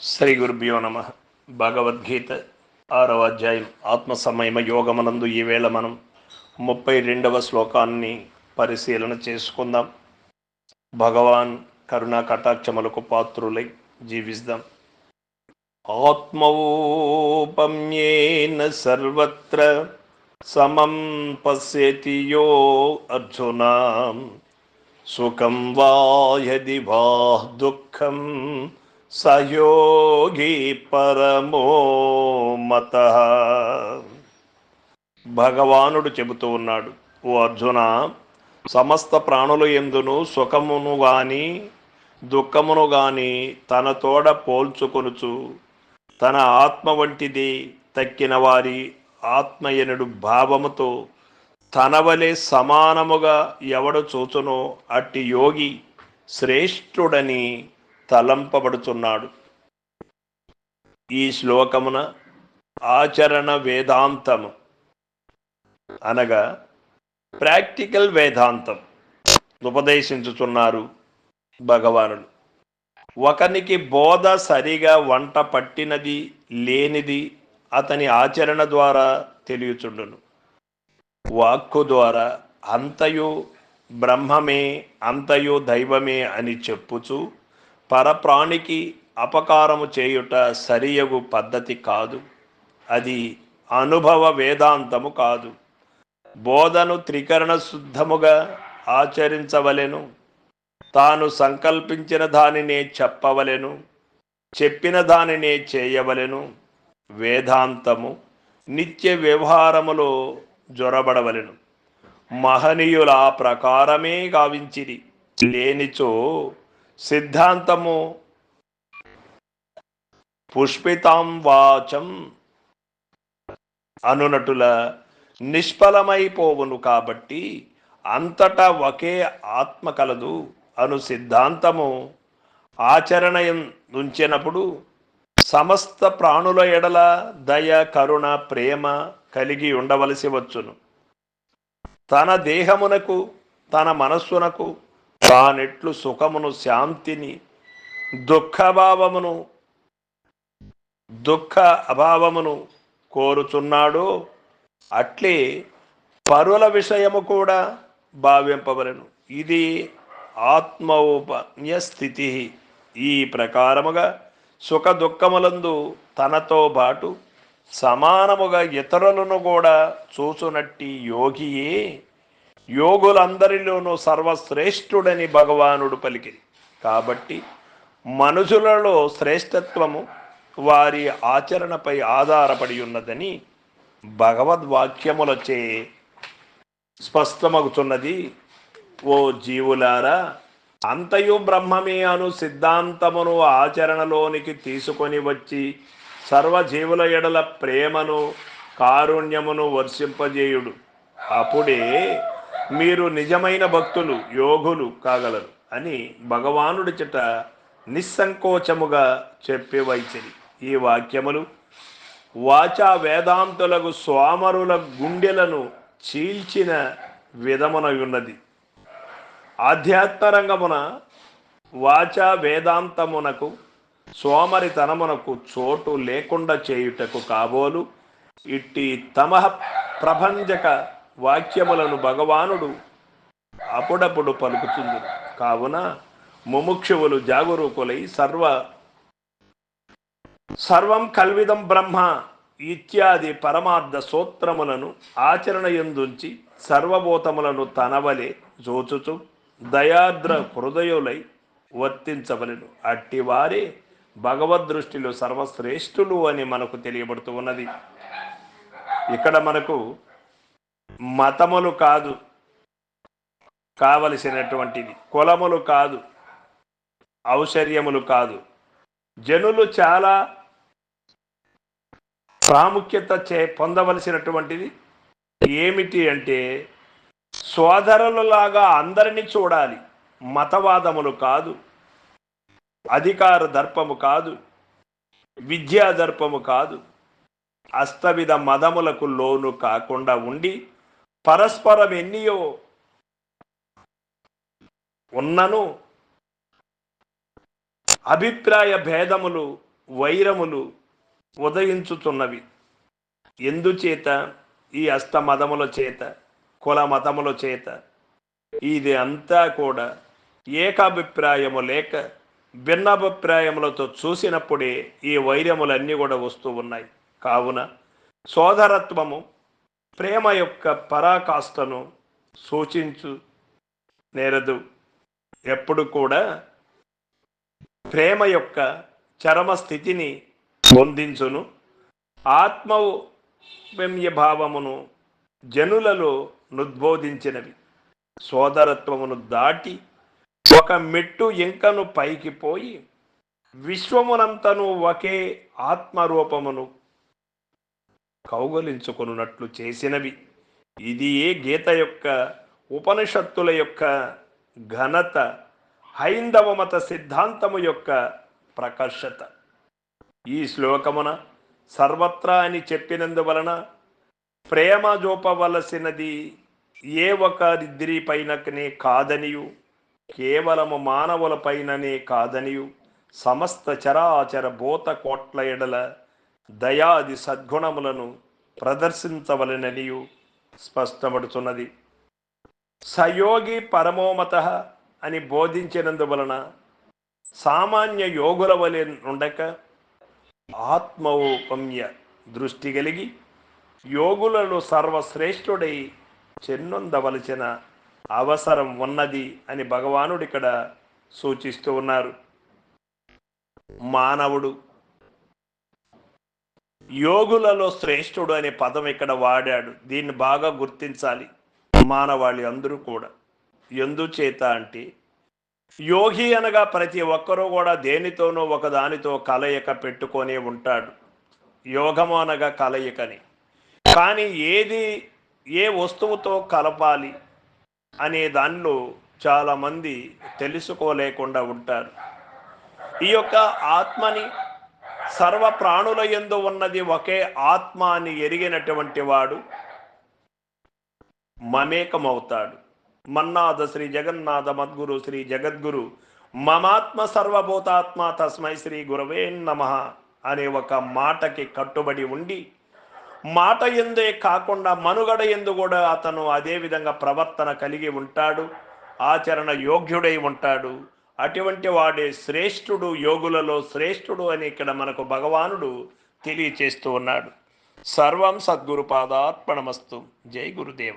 శ్రీ గురుభ్యో నమ. భగవద్గీత ఆరవ అధ్యాయం. ఆత్మ సమయమ యోగమనందు ఈవేళ మనం ముప్పై రెండవ శ్లోకాన్ని పరిశీలన చేసుకుందాం. భగవాన్ కరుణా కటాక్షములకు పాత్రులై జీవిస్తాం. ఆత్మోపమ్యేన సర్వత్ర సమం పశ్యతి యో అర్జున. సుఖం వా యది వా దుఃఖం సయోగి పరమో మత. భగవానుడు చెబుతూ ఉన్నాడు ఓ అర్జున సమస్త ప్రాణులు ఎందును సుఖమును గాని దుఃఖమును గాని తన తోడ పోల్చుకొనుచు తన ఆత్మ వంటిది తక్కిన వారి ఆత్మయనుడు భావముతో తన వలె సమానముగా ఎవడు చూచునో అట్టి యోగి శ్రేష్ఠుడని తలంపబడుచున్నాడు. ఈ శ్లోకమున ఆచరణ వేదాంతము అనగా ప్రాక్టికల్ వేదాంతం ఉపదేశించుచున్నారు భగవానుడు. ఒకనికి బోధ సరిగా వంట పట్టినది లేనిది అతని ఆచరణ ద్వారా తెలియచుండును. వాక్కు ద్వారా అంతయు బ్రహ్మమే అంతయు దైవమే అని చెప్పుచు పరప్రాణికి అపకారము చేయుట సరియగు పద్ధతి కాదు. అది అనుభవ వేదాంతము కాదు. బోధను త్రికరణ శుద్ధముగా ఆచరించవలెను. తాను సంకల్పించిన దానినే చెప్పవలెను. చెప్పిన దానినే చేయవలెను. వేదాంతము నిత్య వ్యవహారములో జొరబడవలెను. మహనీయుల ప్రకారమే గావించిరి. లేనిచో సిద్ధాంతము పుష్పితాం వాచం అనునటుల నిష్ఫలమైపోవును కాబట్టి అంతటా ఒకే ఆత్మ కలదు. అను సిద్ధాంతము ఆచరణ ఉంచినప్పుడు సమస్త ప్రాణుల ఎడల దయ కరుణ ప్రేమ కలిగి ఉండవలసి వచ్చును. తన దేహమునకు తన మనస్సునకు తానెట్లు సుఖమును శాంతిని దుఃఖభావమును దుఃఖ అభావమును కోరుచున్నాడో. అట్లే పరుల విషయము కూడా భావింపవలను. ఇది ఆత్మోపన్య స్థితి ఈ ప్రకారముగా సుఖ దుఃఖములందు తనతో పాటు సమానముగా ఇతరులను కూడా చూచునట్టి యోగియే యోగులందరిలోనూ సర్వశ్రేష్ఠుడని భగవానుడు పలికి కాబట్టి మనుషులలో శ్రేష్టత్వము వారి ఆచరణపై ఆధారపడి ఉన్నదని భగవద్వాక్యములచే స్పష్టమగుతున్నది. ఓ జీవులారా అంతయు బ్రహ్మమే అను సిద్ధాంతమును ఆచరణలోనికి తీసుకొని వచ్చి సర్వజీవుల ఎడల ప్రేమను కారుణ్యమును వర్షింపజేయుడు. అప్పుడే మీరు నిజమైన భక్తులు యోగులు కాగలరు అని భగవానుడి చిట నిస్సంకోచముగా చెప్పి ఈ వాక్యములు వాచా వేదాంతులకు స్వామరుల గుండెలను చీల్చిన విధమునయున్నది. ఆధ్యాత్మరంగమున వాచా వేదాంతమునకు సోమరితనమునకు చోటు లేకుండా చేయుటకు కాబోలు ఇట్టి తమ ప్రభంజక వాక్యములను భగవానుడు అప్పుడప్పుడు పలుకుతుంది. కావున ముముక్షువులు జాగరూకులై సర్వ సర్వం కల్విదం బ్రహ్మ ఇత్యాది పరమార్థ సూత్రములను ఆచరణ ఎందుంచి సర్వభూతములను తనవలే జోచుచు దయాద్ర హృదయులై వర్తించవలను. అట్టివారే భగవద్ దృష్టిలో సర్వశ్రేష్ఠులు అని మనకు తెలియబడుతూ ఉన్నది. ఇక్కడ మనకు మతములు కాదు. కావలసినటువంటిది. కులములు కాదు. ఔషర్యములు కాదు. జనులు చాలా ప్రాముఖ్యత చే పొందవలసినటువంటిది ఏమిటి అంటే సోదరులలాగా అందరినీ చూడాలి. మతవాదములు కాదు. అధికార దర్పము కాదు. విద్యా దర్పము కాదు. అస్తవిధ మదములకు లోను కాకుండా ఉండి పరస్పరం ఎన్నియో ఉన్నను అభిప్రాయ భేదములు వైరములు ఉదయించుతున్నవి. ఎందుచేత? ఈ అస్తమతముల చేత కుల మతముల చేత. ఇది అంతా కూడా ఏకాభిప్రాయము లేక భిన్నాభిప్రాయములతో చూసినప్పుడే ఈ వైరములన్నీ కూడా వస్తూ ఉన్నాయి. కావున సోదరత్వము ప్రేమ యొక్క పరాకాష్ఠను సూచించు నేరదు. ఎప్పుడు కూడా ప్రేమ యొక్క చరమ స్థితిని పొందించును ఆత్మవు భావమును జనులలో నుద్బోధించినవి. సోదరత్వమును దాటి ఒక మెట్టు ఇంకను పైకి పోయి విశ్వమునంతను ఒకే ఆత్మరూపమును కౌగలించుకొనున్నట్లు చేసినవి. ఇది ఏ గీత యొక్క ఉపనిషత్తుల యొక్క ఘనత హైందవ మత సిద్ధాంతము యొక్క ప్రకర్షత? ఈ శ్లోకమున సర్వత్రా అని చెప్పినందువలన ప్రేమ చూపవలసినది ఏ ఒకరిద్దరి పైననే కాదనియు కేవలము మానవుల పైననే కాదనియు సమస్త చరాచర భూత కోట్ల ఎడల దయాది సద్గుణములను ప్రదర్శించవలననియు స్పష్టపడుతున్నది సయోగి పరమోమత అని బోధించినందువలన సామాన్య యోగుల వలె ఉండక ఆత్మౌపమ్య దృష్టి కలిగి యోగులలో సర్వశ్రేష్ఠుడై చెన్నొందవలసిన అవసరం ఉన్నది అని భగవానుడు ఇక్కడ సూచిస్తూ ఉన్నారు. మానవుడు యోగులలో శ్రేష్ఠుడు అనే పదం ఇక్కడ వాడాడు. దీన్ని బాగా గుర్తించాలి మానవాళి అందరూ కూడా. ఎందుచేత అంటే యోగి అనగా ప్రతి ఒక్కరూ కూడా దేనితోనో ఒకదానితో కలయిక పెట్టుకొని ఉంటాడు. యోగము అనగా కలయికని. కానీ ఏది ఏ వస్తువుతో కలపాలి అనే దానిలో చాలామంది తెలుసుకోలేకుండా ఉంటారు. ఈ యొక్క ఆత్మని సర్వ ప్రాణుల ఎందు ఉన్నది ఒకే ఆత్మ అని ఎరిగినటువంటి వాడు మమేకమవుతాడు. మన్నాథ శ్రీ జగన్నాథ మద్గురు శ్రీ జగద్గురు. మమాత్మ సర్వభూతాత్మ తస్మై శ్రీ గురవే నమ అనే ఒక మాటకి కట్టుబడి ఉండి మాట ఎందే కాకుండా మనుగడ ఎందు కూడా అతను అదే విధంగా ప్రవర్తన కలిగి ఉంటాడు. ఆచరణ యోగ్యుడై ఉంటాడు. అటువంటి వాడే శ్రేష్ఠుడు యోగులలో శ్రేష్ఠుడు అని ఇక్కడ మనకు భగవానుడు తెలియచేస్తూ ఉన్నాడు. సర్వం సద్గురు పాదార్పణమస్తు. జై గురుదేవ.